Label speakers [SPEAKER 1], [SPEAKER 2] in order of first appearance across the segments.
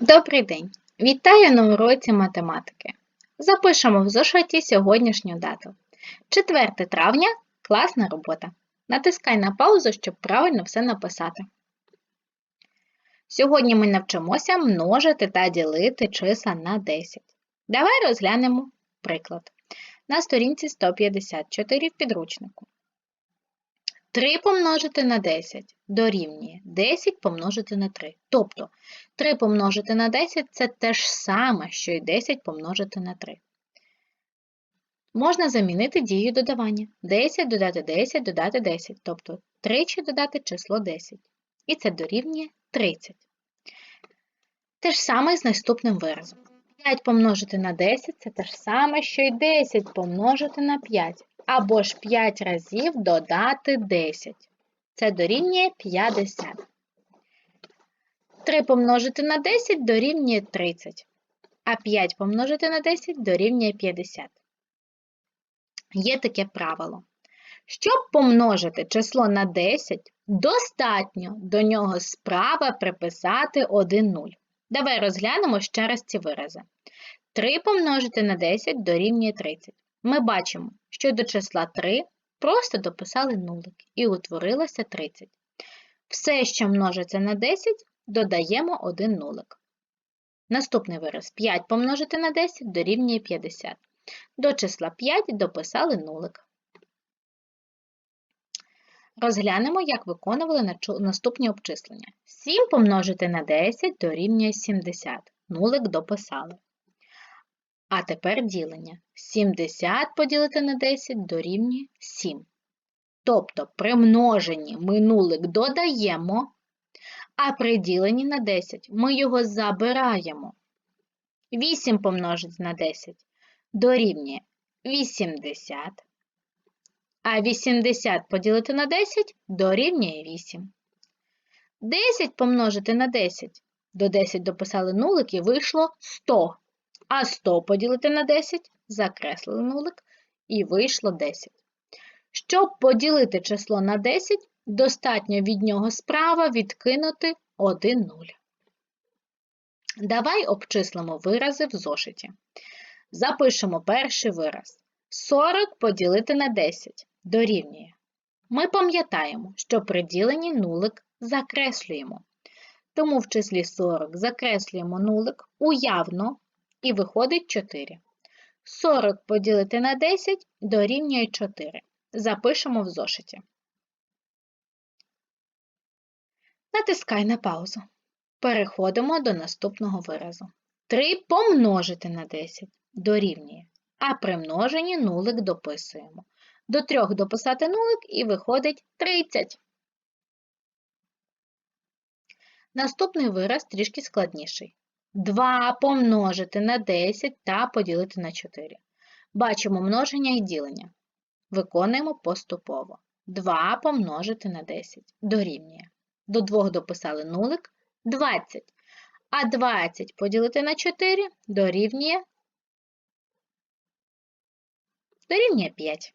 [SPEAKER 1] Добрий день! Вітаю на уроці математики. Запишемо в зошиті сьогоднішню дату. 4 травня класна робота. Натискай на паузу, щоб правильно все написати. Сьогодні ми навчимося множити та ділити числа на 10. Давай розглянемо приклад. На сторінці 154 в підручнику. 3 помножити на 10 дорівнює 10 помножити на 3. Тобто 3 помножити на 10 це те ж саме, що й 10 помножити на 3. Можна замінити дію додавання. 10 додати 10 додати 10, тобто тричі додати число 10. І це дорівнює 30. Те ж саме з наступним виразом. 5 помножити на 10 це те ж саме, що й 10 помножити на 5 або ж 5 разів додати 10. Це дорівнює 50. 3 помножити на 10 дорівнює 30, а 5 помножити на 10 дорівнює 50. Є таке правило. Щоб помножити число на 10, достатньо до нього справа приписати 1 0. Давай розглянемо ще раз ці вирази. 3 помножити на 10 дорівнює 30 ми бачимо, що до числа 3 просто дописали нулик і утворилося 30. Все, що множиться на 10, додаємо один нулик. Наступний вираз 5 помножити на 10 дорівнює 50. До числа 5 дописали нулик. Розглянемо, як виконували наступні обчислення. 7 помножити на 10 дорівнює 70. Нулик дописали. А тепер ділення. 70 поділити на 10 дорівнює 7. Тобто при множенні ми нулик додаємо, а при діленні на 10 ми його забираємо. 8 помножити на 10 дорівнює 80. А 80 поділити на 10 дорівнює 8. 10 помножити на 10. До 10 дописали нулик і вийшло 100. А 100 поділити на 10, закреслили нулик і вийшло 10. Щоб поділити число на 10, достатньо від нього справа відкинути 1 0. Давай обчислимо вирази в зошиті. Запишемо перший вираз. 40 поділити на 10 дорівнює. Ми пам'ятаємо, що при діленні нулик закреслюємо. Тому в числі 40 закреслюємо нулик уявно і виходить 4. 40 поділити на 10 дорівнює 4. Запишемо в зошиті. Натискай на паузу. Переходимо до наступного виразу. 3 помножити на 10 дорівнює, а при множенні нулик дописуємо. До 3 дописати нулик і виходить 30. Наступний вираз трішки складніший. 2 помножити на 10 та поділити на 4. Бачимо множення і ділення. Виконуємо поступово. 2 помножити на 10 дорівнює. До 2 дописали нулик 20. А 20 поділити на 4 дорівнює дорівнює 5.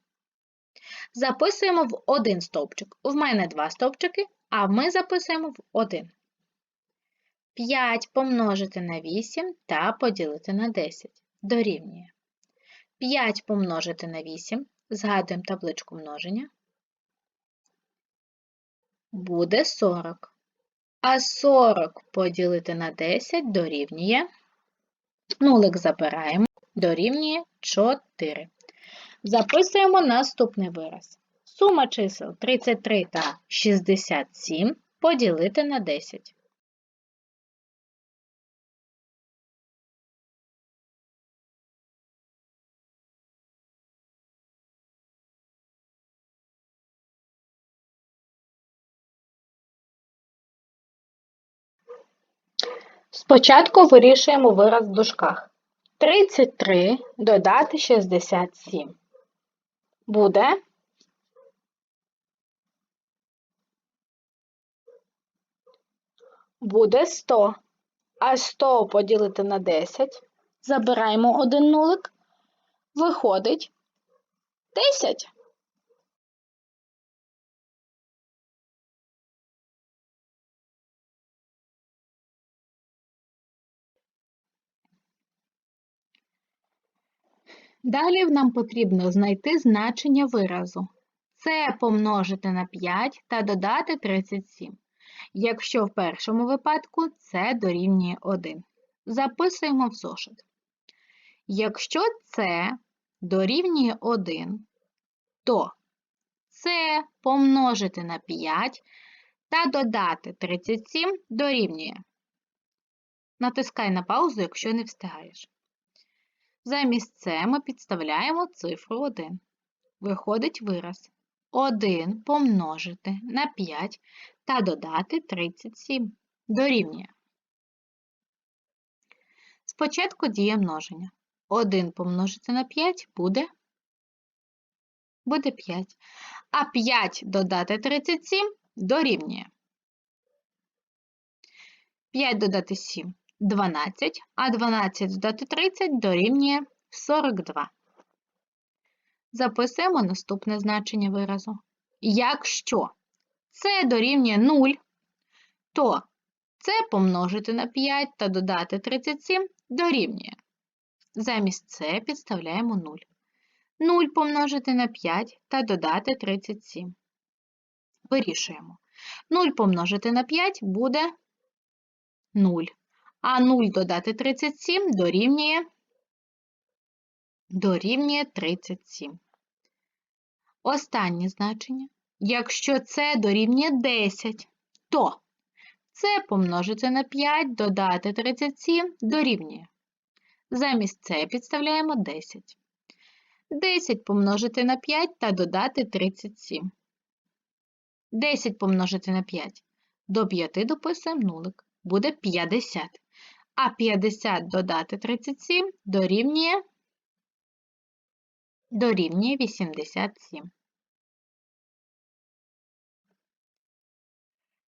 [SPEAKER 1] Записуємо в один стовпчик. В мене два стовпчики, а ми записуємо в один. 5 помножити на 8 та поділити на 10 дорівнює. 5 помножити на 8, згадуємо табличку множення, буде 40. А 40 поділити на 10 дорівнює, нулик забираємо, дорівнює 4. Записуємо наступний вираз. Сума чисел 33 та 67 поділити на 10. Спочатку вирішуємо вираз в дужках. 33 додати 67. Буде буде 100. А 100 поділити на 10. Забираємо один нулик. Виходить 10. Далі нам потрібно знайти значення виразу. Це помножити на 5 та додати 37. Якщо в першому випадку це дорівнює 1. Записуємо в зошит. Якщо це дорівнює 1, то це помножити на 5 та додати 37 дорівнює. Натискай на паузу, якщо не встигаєш. Замість це ми підставляємо цифру 1. Виходить вираз 1 помножити на 5 та додати 37 дорівнює. Спочатку діє множення. 1 помножити на 5 буде буде 5. А 5 додати 37 дорівнює. 5 додати 7 12, а 12 додати 30 дорівнює 42. Записуємо наступне значення виразу. Якщо це дорівнює 0, то це помножити на 5 та додати 37 дорівнює. Замість це підставляємо 0. 0 помножити на 5 та додати 37. Вирішуємо. 0 помножити на 5 буде 0. А 0 додати 37 дорівнює дорівнює 37. Останнє значення. Якщо це дорівнює 10, то це помножити на 5, додати 37 дорівнює. Замість це підставляємо 10. 10 помножити на 5 та додати 37. 10 помножити на 5. До 5 дописуємо нулик. Буде 50. А 50 додати 37 дорівнює дорівнює 87.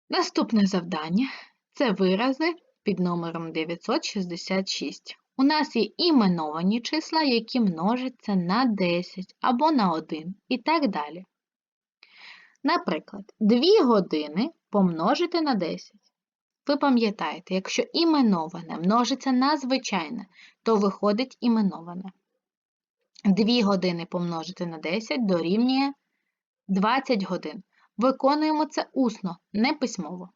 [SPEAKER 1] Наступне завдання це вирази під номером 966. У нас є іменовані числа, які множаться на 10 або на 1 і так далі. Наприклад, 2 години помножити на 10. Ви пам'ятаєте, якщо іменоване множиться на звичайне, то виходить іменоване. 2 години помножити на 10 дорівнює 20 годин. Виконуємо це усно, не письмово.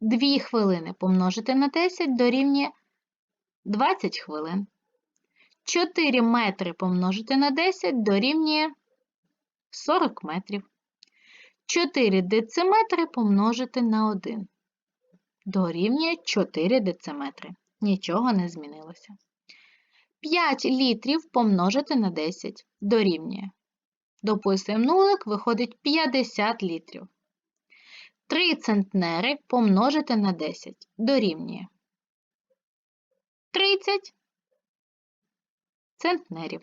[SPEAKER 1] 2 хвилини помножити на 10 дорівнює 20 хвилин. 4 метри помножити на 10 дорівнює 40 метрів. 4 дециметри помножити на 1 дорівнює 4 дециметри. Нічого не змінилося. 5 літрів помножити на 10 дорівнює. Дописуємо нулик, виходить 50 літрів. 3 центнери помножити на 10 дорівнює. 30 центнерів.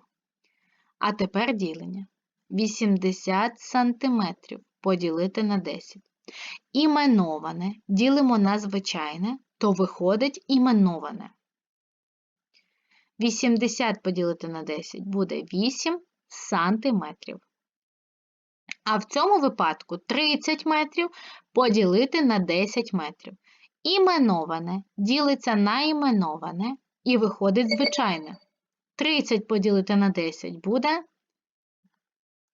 [SPEAKER 1] А тепер ділення. 80 сантиметрів поділити на 10. Іменоване ділимо на звичайне, то виходить іменоване. 80 поділити на 10 буде 8 сантиметрів. А в цьому випадку 30 метрів поділити на 10 метрів. Іменоване ділиться на іменоване і виходить звичайне. 30 поділити на 10 буде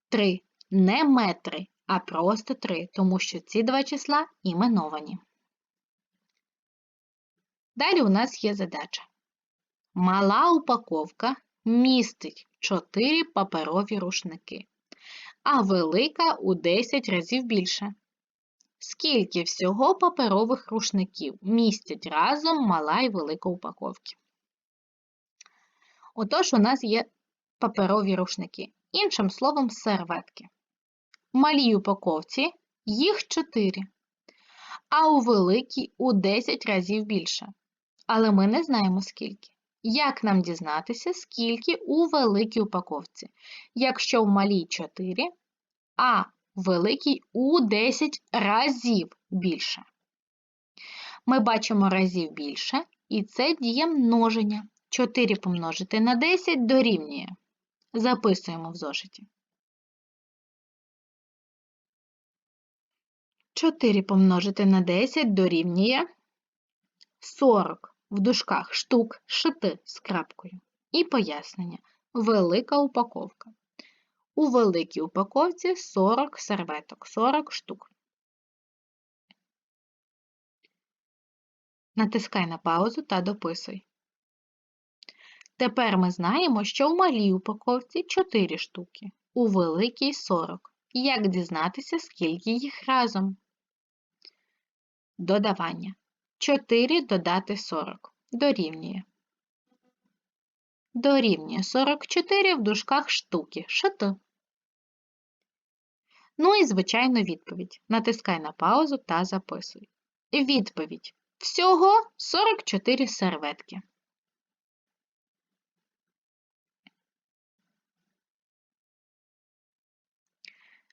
[SPEAKER 1] 3. Не метри, а просто 3, тому що ці два числа іменовані. Далі у нас є задача. Мала упаковка містить 4 паперові рушники, а велика у 10 разів більше. Скільки всього паперових рушників містять разом мала і велика упаковки? Отож, у нас є паперові рушники, іншим словом, серветки. Малій упаковці їх 4, а у великій у 10 разів більше. Але ми не знаємо скільки. Як нам дізнатися, скільки у великій упаковці? Якщо в малій 4, а в великій у 10 разів більше. Ми бачимо разів більше, і це діє множення. 4 помножити на 10 дорівнює. Записуємо в зошиті. 4 помножити на 10 дорівнює 40 в дужках штук шити з крапкою. І пояснення. велика упаковка. У великій упаковці 40 серветок, 40 штук. Натискай на паузу та дописуй. Тепер ми знаємо, що в малій упаковці 4 штуки, у великій 40. Як дізнатися, скільки їх разом? Додавання. 4 додати 40. Дорівнює. Дорівнює 44 в дужках штуки. Шати. Ну і, звичайно, відповідь. Натискай на паузу та записуй. Відповідь. Всього 44 серветки.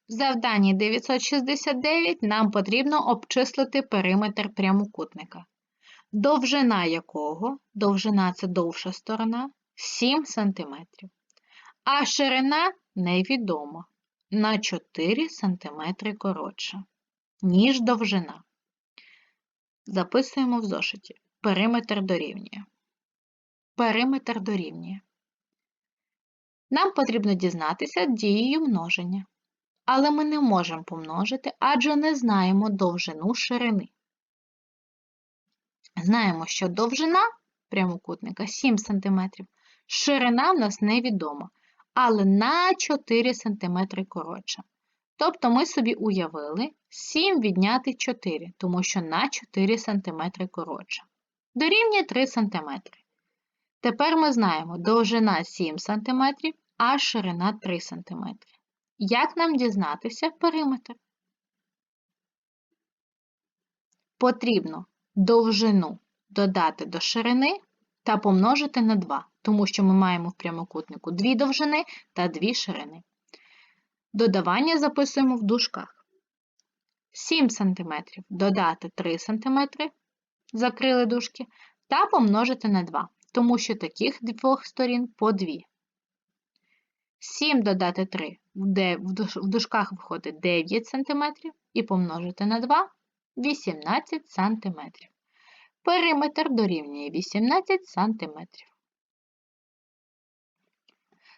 [SPEAKER 1] В завданні 969 нам потрібно обчислити периметр прямокутника, довжина якого, довжина це довша сторона, 7 см, а ширина невідома на 4 см коротша, ніж довжина. Записуємо в зошиті. Периметр дорівнює. Периметр дорівнює. Нам потрібно дізнатися дією множення. Але ми не можемо помножити, адже не знаємо довжину ширини. Знаємо, що довжина прямокутника 7 см, ширина в нас невідома, але на 4 см коротша. Тобто ми собі уявили 7 відняти 4, тому що на 4 см коротша. Дорівнює 3 см. Тепер ми знаємо довжина 7 см, а ширина 3 см. Як нам дізнатися периметр? Потрібно довжину додати до ширини та помножити на 2, тому що ми маємо в прямокутнику дві довжини та дві ширини. Додавання записуємо в дужках. 7 см додати 3 см, закрили дужки, та помножити на 2, тому що таких двох сторін по 2. 7 додати 3, в дужках виходить 9 см, і помножити на 2 18 см. Периметр дорівнює 18 см.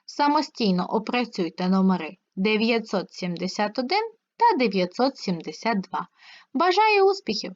[SPEAKER 1] Самостійно опрацюйте номери 971 та 972. Бажаю успіхів!